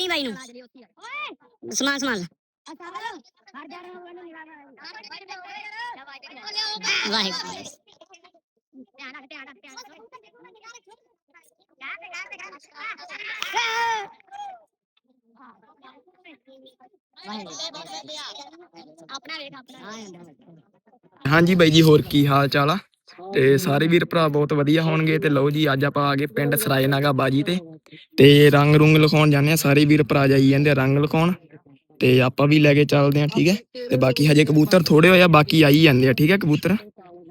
ਦੀ ਬਾਈ ਨੂੰ। ਸਮਾਨ ਸਮਾਨ ਵਾਹਿਗੁਰੂ ਆਪਣਾ ਵੇਖ ਆਪਣਾ ਹਾਂਜੀ ਬਾਈ ਜੀ ਹੋਰ ਕੀ ਹਾਲ ਚਾਲ ਆ? ਤੇ ਸਾਰੇ ਵੀਰ ਭਰਾ ਬਹੁਤ ਵਧੀਆ ਹੋਣਗੇ ਤੇ ਲਓ ਜੀ ਅੱਜ ਆਪਾਂ ਆ ਗਏ ਪਿੰਡ ਸਰਾਏ ਨਾਗਾ ਬਾਜੀ ਤੇ। ਤੇ ਰੰਗ ਰੁੰਗ ਲਿਖਾਉਣ ਜਾਂਦੇ ਆ, ਸਾਰੇ ਵੀਰ ਭਰਾ ਜਾਈ ਜਾਂਦੇ ਆ ਰੰਗ ਲਿਖਾਉਣ। ਤੇ ਆਪਾਂ ਵੀ ਲੈ ਕੇ ਚੱਲਦੇ ਆ, ਠੀਕ ਹੈ? ਤੇ ਬਾਕੀ ਹਜੇ ਕਬੂਤਰ ਥੋੜੇ ਹੋਇਆ ਬਾਕੀ ਆਈ ਜਾਂਦੇ ਆ, ਠੀਕ ਹੈ ਕਬੂਤਰ?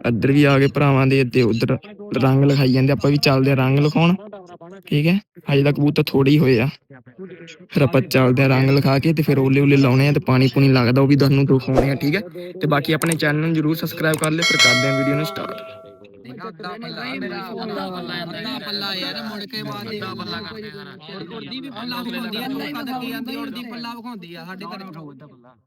ਇੱਧਰ ਵੀ ਆ ਗਏ ਭਰਾਵਾਂ ਦੇ ਤੇ ਉਧਰ ਰੰਗ ਲਿਖਾਈ ਜਾਂਦੇ ਆਪਾਂ ਵੀ ਚੱਲਦੇ ਆ ਰੰਗ ਲਿਖਾਉਣ, ਠੀਕ ਹੈ? ਹਜੇ ਤੱਕ ਕਬੂਤਰ ਥੋੜੇ ਹੀ ਹੋਏ ਆ। ਫਿਰ ਆਪਾਂ ਚੱਲਦੇ ਆ ਰੰਗ ਲਿਖਾ ਕੇ ਤੇ ਫਿਰ ਓਲੇ ਓਲੇ ਲਾਉਣੇ ਆ ਤੇ ਪਾਣੀ ਪੂਣੀ ਲੱਗਦਾ, ਉਹ ਵੀ ਤੁਹਾਨੂੰ ਦਿਖਾਉਣੇ ਆ, ਠੀਕ ਹੈ? ਤੇ ਬਾਕੀ ਆਪਣੇ ਚੈਨਲ ਨੂੰ ਜਰੂਰ ਸਬਸਕ੍ਰਾਈਬ ਕਰ ਲਿਓ, ਫਿਰ ਕਰਦੇ ਆ ਵੀਡੀਓ ਨੂੰ ਸਟਾਰਟ ਪੱਲਾ ਯਾਰ ਮੁੜ ਕੇ ਬਾਅਦ ਦੇ ਪੱਲਾ ਉੜਦੀ ਵੀ ਪੱਲਾ ਵਿਖਾਉਂਦੀ ਆ ਲੋਕਾਂ ਦਾ ਕੀ ਆਂਦੀ ਉੜਦੀ ਪੱਲਾ ਵਿਖਾਉਂਦੀ ਆ ਸਾਡੇ ਘਰ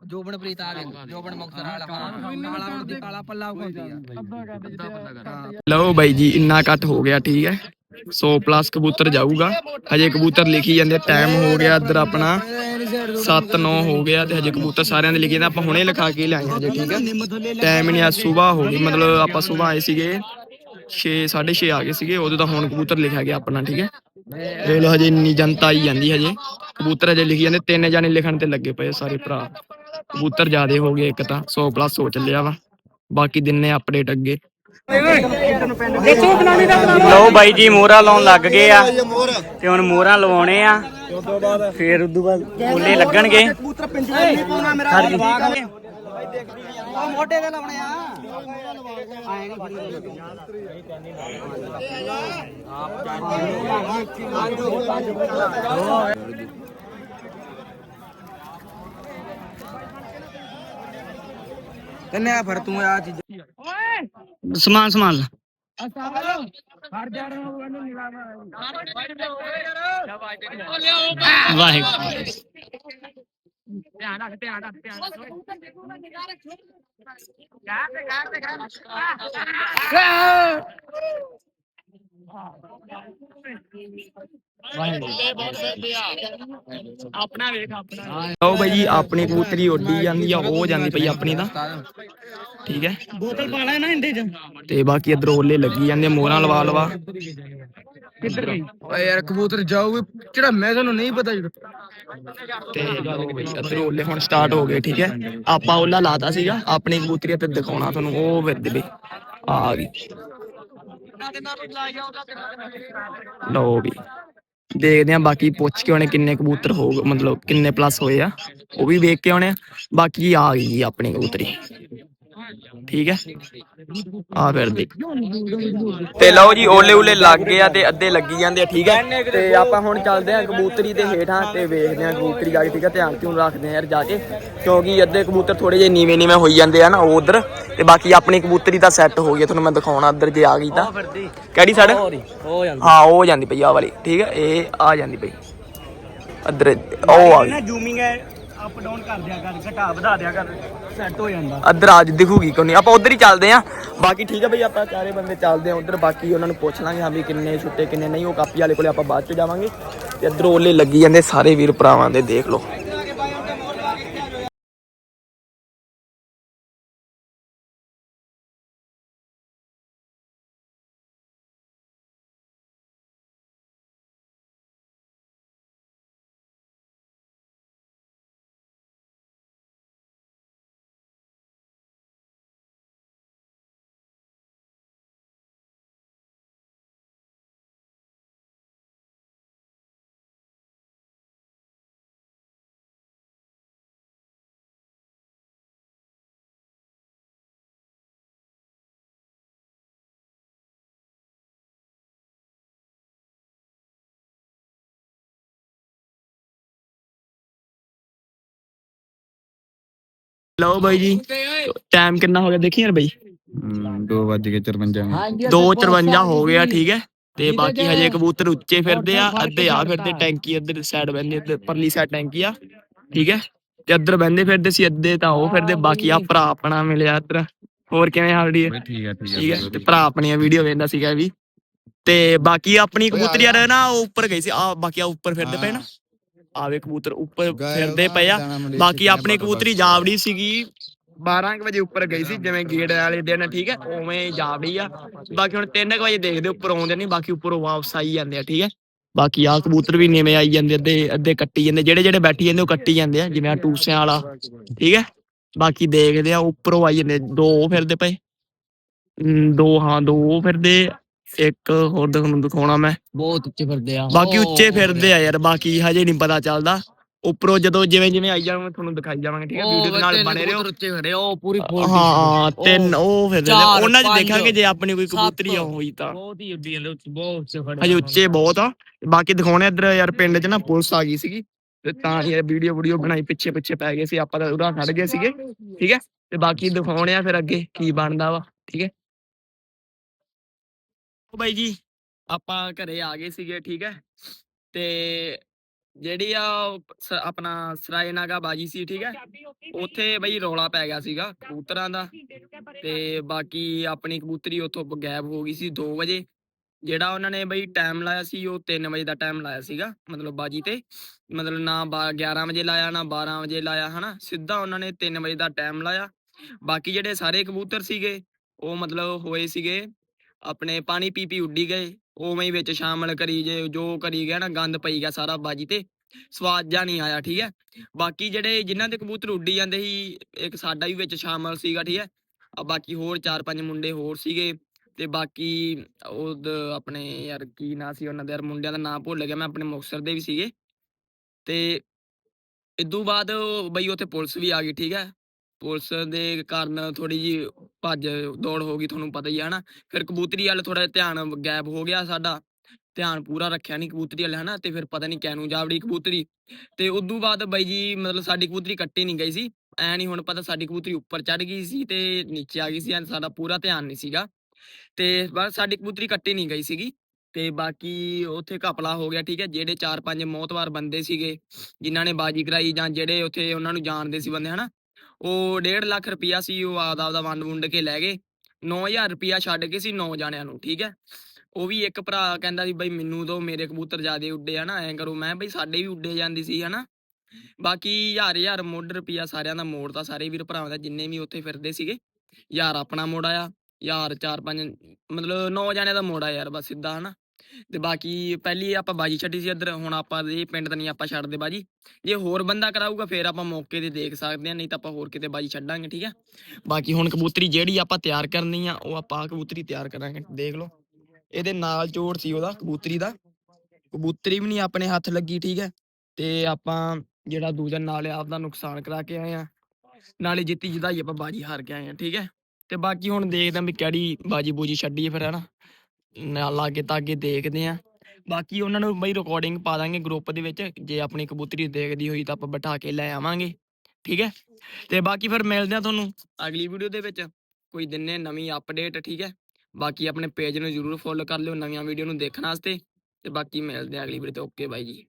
ਜੋਬਨ ਪ੍ਰੀਤ ਆ ਵੇਖ ਜੋਬਨ ਮੁਕਤਸਰ ਵਾਲਾ ਕਾਲਾ ਉੜਦੀ ਕਾਲਾ ਪੱਲਾ ਵਿਖਾਉਂਦੀ ਆ। ਲਓ ਬਾਈ ਜੀ ਇੰਨਾ ਕੱਟ ਹੋ ਗਿਆ ਠੀਕ ਹੈ। 100 ਪਲੱਸ ਕਬੂਤਰ ਜਾਊਗਾ। ਹਜੇ ਕਬੂਤਰ ਲਿਖੀ ਜਾਂਦੇ ਟਾਈਮ ਹੋ ਗਿਆ ਇੱਧਰ ਆਪਣਾ 7 9 ਹੋ ਗਿਆ ਤੇ ਹਜੇ ਕਬੂਤਰ ਸਾਰਿਆਂ ਦੇ ਲਿਖੇ ਜਾਂਦੇ ਆਪਾਂ ਹੁਣੇ ਲਿਖਾ ਕੇ ਲਾਏ ਹਜੇ ਠੀਕ ਹੈ। ਟਾਈਮ ਨਹੀਂ ਆ ਸਵੇਰ ਹੋ ਗਈ ਮਤਲਬ ਆਪਾਂ ਸਵੇਰ ਆਏ ਸੀਗੇ। 6 6:30 ਆ ਗਏ ਸੀਗੇ ਉਦੋਂ ਤਾਂ ਹੁਣ ਕਬੂਤਰ ਲਿਖਿਆ ਗਿਆ ਆਪਣਾ ਠੀਕ ਹੈ? ਦੇਖ ਲਓ ਹਜੇ ਇੰਨੀ ਜਨਤਾ ਆਈ ਜਾਂਦੀ ਹਜੇ। ਕਬੂਤਰ ਹਜੇ ਲਿਖੀ ਜਾਂਦੇ ਤਿੰਨ ਜਾਣੇ ਲਿਖਣ ਤੇ ਲੱਗੇ ਪਏ ਸਾਰੇ ਭਰਾ। ਕਬੂਤਰ ਜ਼ਿਆਦੇ ਹੋ ਗਏ ਇੱਕ ਤਾਂ 100 ਪਲੱਸ ਹੋ ਚੱਲਿਆ ਵਾ। ਬਾਕੀ ਦਿਨੇ ਅਪਡੇਟ ਅੱਗੇ। ਲਓ ਬਾਈ ਜੀ ਮੋਹਰਾ ਲਾਉਣ ਲੱਗ ਗਏ ਆ। ਤੇ ਹੁਣ ਮੋਹਰਾ ਲਵਾਉਣੇ ਆ। ਫੇਰ ਉਦੋਂ ਬਾਅਦ ਓਲੇ ਲੱਗਣਗੇ। ਮੋਢੇ ਤੇ ਲਾਉਣੇ ਆ। ਕੰਨੇ ਆ ਫਿਰ ਤੂੰ ਆ ਚੀਜ਼? ਸਮਾਨ ਸਮਾਨ ਲਾ। ਵਾਹਿਗੁਰੂ। ਲਓ ਬਾਈ ਜੀ ਆਪਣੀ ਕਬੂਤਰੀ ਉੱਡੀ ਜਾਂਦੀ ਆ ਉਹ ਜਾਂਦੀ ਪਈ ਆਪਣੀ ਤਾਂ। ਠੀਕ ਹੈ। ਬੋਤਲ ਪਾ ਲੈ ਨਾ ਇੰਦੇ ਚ। ਤੇ ਬਾਕੀ ਇਧਰ ਓਲੇ ਲੱਗੀ ਜਾਂਦੇ ਮੋਹਰਾਂ ਲਵਾ ਲਵਾ ਕਿੱਧਰ ਗਈ? ਓਏ ਯਾਰ ਕਬੂਤਰ ਜਾਊਗੇ ਜਿਹੜਾ ਮੈਂ ਤੁਹਾਨੂੰ ਨਹੀਂ ਪਤਾ ਜੀ ਤੇ ਓਲੇ ਹੁਣ ਸਟਾਰਟ ਹੋ ਗਏ ਠੀਕ ਹੈ? ਆਪਾਂ ਓਲਾ ਲਾਤਾ ਸੀਗਾ ਆਪਣੀ ਕਬੂਤਰੀ ਤੇ ਦਿਖਾਉਣਾ ਤੁਹਾਨੂੰ ਉਹ ਫਿਰਦੇ ਬਈ ਆ ਗਈ। ਲਓ ਵੀ ਦੇਖਦੇ ਆ ਬਾਕੀ ਪੁੱਛ ਕੇ ਉਹਨੇ ਕਿੰਨੇ ਕਬੂਤਰ ਹੋ ਗਏ, ਮਤਲਬ ਕਿੰਨੇ ਪਲੱਸ ਹੋਏ ਆ। ਉਹ ਵੀ ਵੇਖ ਕੇ ਆਉਣੇ ਆ। ਬਾਕੀ ਆ ਗਈ ਆਪਣੀ ਕਬੂਤਰੀ। ਠੀਕ ਹੈ? ਆ ਫਿਰ ਦੇਖ। ਤੇ ਲਓ ਜੀ ਓਲੇ ਉਲੇ ਲੱਗ ਗਏ ਆ ਤੇ ਅੱਧੇ ਲੱਗੀ ਜਾਂਦੇ ਆ ਠੀਕ ਹੈ? ਤੇ ਆਪਾਂ ਹੁਣ ਚੱਲਦੇ ਆ ਕਬੂਤਰੀ ਦੇ ਹੇਠਾਂ ਤੇ ਵੇਖਦੇ ਆ ਕਬੂਤਰੀ ਜਾ ਕੇ ਠੀਕ ਹੈ? ਧਿਆਨ ਧਿਉਨ ਰੱਖਦੇ ਆ ਯਾਰ ਜਾ ਕੇ ਕਿਉਂਕਿ ਅੱਧੇ ਕਬੂਤਰ ਥੋੜੇ ਜਿਹੇ ਨੀਵੇਂ ਨੀਵੇਂ ਹੋਈ ਜਾਂਦੇ ਆ ਨਾ ਉਹ ਉਧਰ ਤੇ ਬਾਕੀ ਆਪਣੀ ਕਬੂਤਰੀ ਤਾਂ ਸੈੱਟ ਹੋ ਗਈ ਆ, ਤੁਹਾਨੂੰ ਮੈਂ ਦਿਖਾਉਣਾ ਅੰਦਰ ਜੇ ਆ ਗਈ ਤਾਂ। ਕਿਹੜੀ ਸਾਈਡ? ਹੋ ਜਾਂਦਾ। ਹਾਂ ਉਹ ਜਾਂਦੀ ਪਈ ਆ ਵਾਲੀ ਠੀਕ ਹੈ? ਇਹ ਆ ਜਾਂਦੀ ਪਈ। ਅਦਰ ਉਹ ਆ ਗਈ। ਜ਼ੂਮਿੰਗ ਅਪ ਡਾਊਨ ਕਰ ਦਿਆ ਕਰ, ਘਟਾ ਵਧਾ ਦਿਆ ਕਰ ਸੈੱਟ ਹੋ ਜਾਂਦਾ। ਅਦਰ ਅੱਜ ਦਿਖੂਗੀ ਕੋਈ ਨਹੀਂ। ਆਪਾਂ ਉਧਰ ਹੀ ਚੱਲਦੇ ਆਂ ਬਾਕੀ ਠੀਕ ਹੈ ਬਈ, ਆਪਾਂ ਚਾਰੇ ਬੰਦੇ ਚੱਲਦੇ ਆਂ ਉਧਰ। ਬਾਕੀ ਉਹਨਾਂ ਨੂੰ ਪੁੱਛ ਲਾਂਗੇ ਹਾਂ ਵੀ ਕਿੰਨੇ ਛੁੱਟੇ, ਕਿੰਨੇ ਨਹੀਂ। ਉਹ ਕਾਪੀ ਵਾਲੇ ਕੋਲੇ ਆਪਾਂ ਬਾਅਦ ਚ ਜਾਵਾਂਗੇ। ਤੇ ਇਧਰ ਓਲੇ ਲੱਗੀ ਜਾਂਦੇ ਸਾਰੇ ਵੀਰ ਭਰਾਵਾਂ ਦੇ, ਦੇਖ ਲਓ। ਲਓ ਬਾਈ ਜੀ। ਟਾਈਮ ਕਿੰਨਾ ਹੋ ਗਿਆ? ਦੇਖੀ ਯਾਰ ਬਾਈ। 2 ਵੱਜ ਕੇ 54 ਮਿੰਟ। 2:54 ਹੋ ਗਿਆ ਠੀਕ ਹੈ? ਤੇ ਬਾਕੀ ਹਜੇ ਕਬੂਤਰ ਉੱਚੇ ਫਿਰਦੇ ਆ ਅੱਧੇ ਆ ਫਿਰਦੇ ਟੈਂਕੀ ਇੱਧਰ ਸਾਈਡ ਬੰਦੇ ਇੱਧਰ ਪਰਲੀ ਸਾਈਡ ਟੈਂਕੀ ਆ ਠੀਕ ਹੈ? ਤੇ ਇੱਧਰ ਬੰਦੇ ਫਿਰਦੇ ਸੀ ਅੱਧੇ ਤਾਂ ਉਹ ਫਿਰਦੇ ਬਾਕੀ ਆ ਭਰਾ ਆਪਣਾ ਮਿਲਿਆ ਇੱਧਰ। ਹੋਰ ਕਿਵੇਂ ਹਾਲ ਦੀ ਬਈ ਠੀਕ ਹੈ ਠੀਕ ਹੈ ਠੀਕ ਹੈ? ਤੇ ਭਰਾ ਆਪਣੀਆਂ ਵੀਡੀਓ ਵੇਖਦਾ ਸੀਗਾ ਵੀ। ਤੇ ਬਾਕੀ ਆਪਣੀ ਕਬੂਤਰੀ ਯਾਰ ਨਾ ਉਹ ਉੱਪਰ ਗਈ ਸੀ ਆ ਬਾਕੀ ਆ ਉੱਪਰ ਫਿਰਦੇ ਪਏ ਨਾ। ਆਵੇ ਕਬੂਤਰ ਉੱਪਰ ਫਿਰਦੇ ਪਏ ਆ। ਬਾਕੀ ਆਪਣੀ ਕਬੂਤਰੀ ਜਾਵੜੀ ਸੀਗੀ। 12 ਕੁ ਵਜੇ ਉੱਪਰ ਗਈ ਸੀ ਜਿਵੇਂ ਗੇੜ ਵਾਲੇ ਦਿਨ ਠੀਕ ਹੈ? ਉਵੇਂ ਜਾਵੜੀ ਆ। ਬਾਕੀ ਹੁਣ 3 ਵਜੇ ਦੇਖਦੇ ਉੱਪਰ ਆਉਂਦੇ ਨਹੀਂ ਬਾਕੀ ਉੱਪਰੋਂ ਵਾਪਸ ਆਈ ਜਾਂਦੇ ਆ ਠੀਕ ਹੈ? ਬਾਕੀ ਆ ਕਬੂਤਰ ਵੀ ਨੀਵੇਂ ਆਈ ਜਾਂਦੇ ਅੱਧੇ ਅੱਧੇ ਕੱਟੀ ਜਾਂਦੇ ਜਿਹੜੇ ਜਿਹੜੇ ਬੈਠੀ ਜਾਂਦੇ ਉਹ ਕੱਟੀ ਜਾਂਦੇ ਆ ਜਿਵੇਂ ਆ ਟੂਸਿਆਂ ਵਾਲਾ ਠੀਕ ਹੈ? ਬਾਕੀ ਦੇਖਦੇ ਆ ਉੱਪਰੋਂ ਆਈ ਜਾਂਦੇ ਦੋ ਉਹ ਫਿਰਦੇ ਪਏ। ਦੋ ਹਾਂ ਦੋ ਉਹ ਫਿਰਦੇ ਇੱਕ ਹੋਰ ਤੁਹਾਨੂੰ ਦਿਖਾਉਣਾ ਮੈਂ। ਬਹੁਤ ਉੱਚੇ ਫਿਰਦੇ ਆ। ਬਾਕੀ ਉੱਚੇ ਫਿਰਦੇ ਆ ਯਾਰ ਬਾਕੀ ਹਜੇ ਨਹੀਂ ਪਤਾ ਚੱਲਦਾ। ਉੱਪਰੋਂ ਜਦੋਂ ਜਿਵੇਂ ਜਿਵੇਂ ਆਈ ਜਾਵਾਂਗੇ ਤੁਹਾਨੂੰ ਦਿਖਾਈ ਜਾਵਾਂਗੇ ਠੀਕ ਹੈ? ਵੀਡੀਓ ਦੇ ਨਾਲ ਬਣੇ ਰਹੋ। ਉੱਚੇ ਫਿਰੇ ਉਹ ਪੂਰੀ ਹਾਂ ਤਿੰਨ ਉਹ ਫਿਰਦੇ ਉਹਨਾਂ 'ਚ ਦੇਖਾਂਗੇ ਜੇ ਆਪਣੀ ਕੋਈ। ਕਬੂਤਰੀ ਹੋਈ ਤਾਂ। ਬਹੁਤ ਹੀ ਉੱਡੀ ਜਾਂਦੇ ਉੱਚੇ ਬਹੁਤ ਉੱਚੇ ਖੜੇ ਹਜੇ ਉੱਚੇ ਬਹੁਤ ਆ। ਬਾਕੀ ਦਿਖਾਉਣੇ ਇੱਧਰ ਯਾਰ ਪਿੰਡ 'ਚ ਨਾ ਪੁਲਿਸ ਆ ਗਈ ਸੀਗੀ। ਤੇ ਤਾਂ ਇਹ ਵੀਡੀਓ ਵੀਡੀਓ ਬਣਾਈ ਪਿੱਛੇ ਪਿੱਛੇ ਪੈ ਗਏ ਸੀ। ਆਪਾਂ ਤਾਂ ਉਰਾ ਖੜ ਗਏ ਸੀਗੇ ਠੀਕ ਹੈ? ਤੇ ਬਾਕੀ ਦਿਖਾਉਣੇ ਆ ਫਿਰ ਅੱਗੇ ਕੀ ਬਣਦਾ ਵਾ ਠੀਕ ਹੈ? ਬਾਈ ਜੀ, ਆਪਾਂ ਘਰੇ ਆ ਗਏ ਸੀਗੇ, ਠੀਕ ਹੈ? ਤੇ ਜਿਹੜੀ ਆ ਸ- ਆਪਣਾ ਸਰਾਏ ਨਾਗਾ ਬਾਜੀ ਸੀ, ਠੀਕ ਹੈ? ਉੱਥੇ ਬਈ ਰੌਲਾ ਪੈ ਗਿਆ ਸੀਗਾ ਕਬੂਤਰਾਂ ਦਾ ਤੇ ਬਾਕੀ ਆਪਣੀ ਕਬੂਤਰੀ ਉੱਥੋਂ ਬ- ਗਾਇਬ ਹੋ ਗਈ ਸੀ 2 ਵਜੇ। ਜਿਹੜਾ ਉਹਨਾਂ ਨੇ ਬਈ ਟਾਈਮ ਲਾਇਆ ਸੀ, ਉਹ 3 ਵਜੇ ਦਾ ਟਾਈਮ ਲਾਇਆ ਸੀਗਾ, ਮਤਲਬ ਬਾਜੀ ਤੇ। ਮਤਲਬ ਨਾ ਬਾ- 11 ਵਜੇ ਲਾਇਆ, ਨਾ 12 ਵਜੇ ਲਾਇਆ, ਹਨਾ? ਸਿੱਧਾ ਉਹਨਾਂ ਨੇ 3 ਵਜੇ ਦਾ ਟਾਈਮ ਲਾਇਆ। ਬਾਕੀ ਜਿਹੜੇ ਸਾਰੇ ਕਬੂਤਰ ਸੀਗੇ, ਉਹ ਮਤਲਬ ਹੋਏ ਸੀਗੇ ਆਪਣੇ ਪਾਣੀ ਪੀ ਪੀ ਉੱਡੀ ਗਏ। ਉਵੇਂ ਹੀ ਵਿੱਚ ਸ਼ਾਮਲ ਕਰੀ ਜੇ, ਜੋ ਕਰੀ ਗਿਆ ਨਾ, ਗੰਦ ਪਈ ਗਿਆ ਸਾਰਾ ਬਾਜੀ ਤੇ। ਸਵਾਦ ਜਾ ਨਹੀਂ ਆਇਆ, ਠੀਕ ਹੈ? ਬਾਕੀ ਜਿਹੜੇ ਜਿਨ੍ਹਾਂ ਦੇ ਕਬੂਤਰ ਉੱਡੀ ਜਾਂਦੇ ਸੀ, ਇੱਕ ਸਾਡਾ ਵੀ ਵਿੱਚ ਸ਼ਾਮਲ ਸੀਗਾ, ਠੀਕ ਹੈ? ਆ ਬਾਕੀ ਹੋਰ ਚਾਰ ਪੰਜ ਮੁੰਡੇ ਹੋਰ ਸੀਗੇ ਤੇ ਬਾਕੀ ਉਹ ਆਪਣੇ ਯਾਰ ਕੀ ਨਾਂ ਸੀ ਉਹਨਾਂ ਦੇ, ਯਾਰ ਮੁੰਡਿਆਂ ਦਾ ਨਾਂ ਭੁੱਲ ਗਿਆ ਮੈਂ, ਆਪਣੇ ਮੁਕਤਸਰ ਦੇ ਵੀ ਸੀਗੇ। ਤੇ ਇਦੋਂ ਬਾਅਦ ਬਈ ਉੱਥੇ ਪੁਲਿਸ ਵੀ ਆ ਗਈ, ਠੀਕ ਹੈ? ਪੁਲਿਸ ਦੇ ਕਾਰਨ ਥੋੜੀ ਜੀ ਭੱਜ ਦੌੜ ਹੋ ਗਈ, ਤੁਹਾਨੂੰ ਪਤਾ ਹੀ ਹੈ ਨਾ ਫਿਰ ਕਬੂਤਰੀ ਵਾਲ ਥੋੜਾ ਧਿਆਨ ਗੈਪ ਹੋ ਗਿਆ ਸਾਡਾ। ਧਿਆਨ ਪੂਰਾ ਰੱਖਿਆ ਨਹੀਂ ਕਬੂਤਰੀ ਵਾਲੇ, ਹਨਾ, ਤੇ ਫਿਰ ਪਤਾ ਨਹੀਂ ਕਿਹਨੂੰ ਜਾਵੜੀ ਕਬੂਤਰੀ। ਤੇ ਉਦੋਂ ਬਾਅਦ ਬਾਈ ਜੀ, ਮਤਲਬ ਸਾਡੀ ਕਬੂਤਰੀ ਕੱਟੀ ਨਹੀਂ ਗਈ ਸੀ। ਐ ਨਹੀਂ ਹੁਣ ਪਤਾ ਸਾਡੀ ਕਬੂਤਰੀ ਉੱਪਰ ਚੜ ਗਈ ਸੀ ਤੇ ਨੀਚੇ ਆ ਗਈ ਸੀ ਐਂ ਸਾਡਾ ਪੂਰਾ ਧਿਆਨ ਨਹੀਂ ਸੀਗਾ। ਤੇ ਬਸ ਸਾਡੀ ਕਬੂਤਰੀ ਕੱਟੀ ਨਹੀਂ ਗਈ ਸੀਗੀ। ਤੇ ਬਾਕੀ ਉੱਥੇ ਘਪਲਾ ਹੋ ਗਿਆ, ਠੀਕ ਹੈ, ਜਿਹੜੇ ਚਾਰ ਪੰਜ ਮੌਤਵਾਰ ਬੰਦੇ ਸੀਗੇ, ਜਿਨ੍ਹਾਂ ਨੇ ਬਾਜੀ ਕਰਾਈ ਜਾਂ ਜਿਹੜੇ ਉੱਥੇ ਉਹਨਾਂ ਨੂੰ ਜਾਣਦੇ ਸੀ ਬੰਦੇ, ਹਨਾ। ਉਹ 1.5 ਲੱਖ ਰੁਪਇਆ ਸੀ, ਉਹ ਆਪਦਾ ਆਪਦਾ ਵੰਡ ਵੁੰਡ ਕੇ ਲੈ ਗਏ। 9000 ਰੁਪਇਆ ਛੱਡ ਕੇ ਸੀ 9 ਜਾਣਿਆਂ ਨੂੰ, ਠੀਕ ਹੈ? ਉਹ ਵੀ ਇੱਕ ਭਰਾ ਕਹਿੰਦਾ ਸੀ, ਬਈ ਮੈਨੂੰ ਦੋ, ਮੇਰੇ ਕਬੂਤਰ ਜਿਆਦੇ ਉੱਡੇ ਆ ਨਾ, ਐਂ ਕਰੋ। ਮੈਂ ਬਈ ਸਾਡੇ ਵੀ ਉੱਡੇ ਜਾਂਦੀ ਸੀ, ਹਨਾ? ਬਾਕੀ ਹਜ਼ਾਰ ਹਜ਼ਾਰ ਮੁੱਢ ਰੁਪਿਆ ਸਾਰਿਆਂ ਦਾ ਮੋੜ ਤਾਂ ਸਾਰੇ ਵੀਰ ਭਰਾਵਾਂ ਦਾ, ਜਿੰਨੇ ਵੀ ਉੱਥੇ ਫਿਰਦੇ ਸੀਗੇ। ਯਾਰ ਆਪਣਾ ਮੋੜ ਆਇਆ ਯਾਰ ਚਾਰ, ਪੰਜ, ਮਤਲਬ ਨੌ ਜਾਣਿਆਂ ਦਾ ਮੋੜ ਆ ਯਾਰ ਬਸ ਸਿੱਧਾ, ਹਨਾ? ਤੇ ਬਾਕੀ ਪਹਿਲੀ ਆਪਾਂ ਬਾਜੀ ਛੱਡੀ ਸੀ ਇੱਧਰ, ਹੁਣ ਆਪਾਂ ਇਹ ਪਿੰਡ ਤਾਂ ਨਹੀਂ ਆਪਾਂ ਛੱਡਦੇ ਬਾਜੀ। ਜੇ ਹੋਰ ਬੰਦਾ ਕਰਾਊਗਾ, ਫੇਰ ਆਪਾਂ ਮੌਕੇ ਤੇ ਦੇਖ ਸਕਦੇ ਆ ਨਹੀਂ ਤਾਂ ਆਪਾਂ ਹੋਰ ਕਿਤੇ ਬਾਜੀ ਛੱਡਾਂਗੇ, ਠੀਕ ਹੈ ਬਾਕੀ ਹੁਣ ਕਬੂਤਰੀ ਜਿਹੜੀ ਆਪਾਂ ਤਿਆਰ ਕਰਨੀ ਆ, ਉਹ ਆਪਾਂ ਆਹ ਕਬੂਤਰੀ ਤਿਆਰ ਕਰਾਂਗੇ, ਦੇਖ ਲਓ। ਇਹਦੇ ਨਾਲ ਚੋਰ ਸੀ ਉਹਦਾ, ਕਬੂਤਰੀ ਦਾ। ਕਬੂਤਰੀ ਵੀ ਨਹੀਂ ਆਪਣੇ ਹੱਥ ਲੱਗੀ, ਠੀਕ ਹੈ ਤੇ ਆਪਾਂ ਜਿਹੜਾ ਦੂਜਾ ਨਾਲ ਆਪ ਦਾ ਨੁਕਸਾਨ ਕਰਾ ਕੇ ਆਏ ਆ। ਨਾਲੇ ਜਿੱਤੀ ਜਿਦਾਈ ਆਪਾਂ ਬਾਜੀ ਹਾਰ ਕੇ ਆਏ ਆ, ਠੀਕ ਹੈ ਤੇ ਬਾਕੀ ਹੁਣ ਦੇਖਦੇ ਆ ਵੀ ਕਿਹੜੀ ਬਾਜੀ ਬੂਜੀ ਛੱਡੀਏ ਫਿਰ, ਹਨਾ? ਨਾਲ ਲਾਗੇ ਤਾਗੇ ਦੇਖਦੇ ਆ। ਬਾਕੀ ਉਹਨਾਂ ਨੂੰ ਬਈ ਰਿਕਾਰਡਿੰਗ ਪਾ ਦਾਂਗੇ ਗਰੁੱਪ ਦੇ ਵਿੱਚ, ਜੇ ਆਪਣੀ ਕਬੂਤਰੀ ਦੇਖਦੀ ਹੋਈ ਤਾਂ ਆਪਾਂ ਬਿਠਾ ਕੇ ਲੈ ਆਵਾਂਗੇ, ਠੀਕ ਹੈ? ਤੇ ਬਾਕੀ ਫਿਰ ਮਿਲਦੇ ਆ ਤੁਹਾਨੂੰ ਅਗਲੀ ਵੀਡੀਓ ਦੇ ਵਿੱਚ। ਕੋਈ ਦਿਨੇ ਨਵੀਂ ਅਪਡੇਟ ਠੀਕ ਹੈ? ਬਾਕੀ ਆਪਣੇ ਪੇਜ ਨੂੰ ਜਰੂਰ ਫੋਲੋ ਕਰ ਲਿਓ ਨਵੀਆਂ ਵੀਡੀਓ ਨੂੰ ਦੇਖਣ ਵਾਸਤੇ। ਤੇ ਬਾਕੀ ਮਿਲਦੇ ਆ ਅਗਲੀ ਵੀਡੀਓ ਤੇ। ਓਕੇ ਬਾਈ ਜੀ।